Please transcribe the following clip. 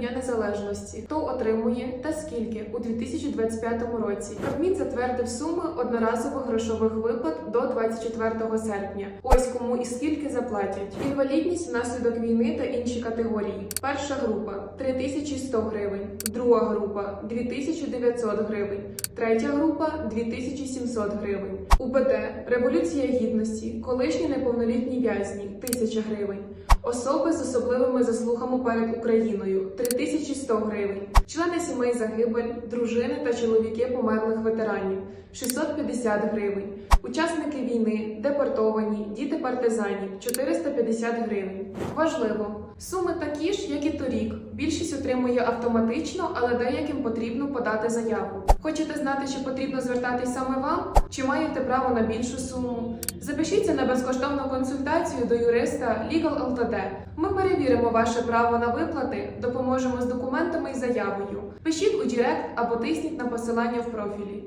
Дня Незалежності, хто отримує та скільки у 2025 році. Кабмін затвердив суми одноразових грошових виплат до 24 серпня. Ось кому і скільки заплатять. Інвалідність внаслідок війни та інші категорії. Перша група 3100 гривень, друга група 2900 гривень, третя група 2700 гривень. УБД Революція Гідності, колишні неповнолітні в'язні 1000 гривень. Особи з особливими заслугами перед Україною 3100 гривень, члени сімей загибель, дружини та чоловіки померлих ветеранів 650 гривень, учасники війни, депортовані, діти партизанів 450 гривень. Важливо, суми такі ж, як і торік. Більшість отримує автоматично, але деяким потрібно подати заяву. Хочете знати, чи потрібно звертатись саме вам, чи маєте право на більшу суму? Запишіться на безкоштовну консультацію до юриста Legal LTD. Ми перевіримо ваше право на виплати, допоможемо з документами і заявою. Пишіть у Директ або тисніть на посилання в профілі.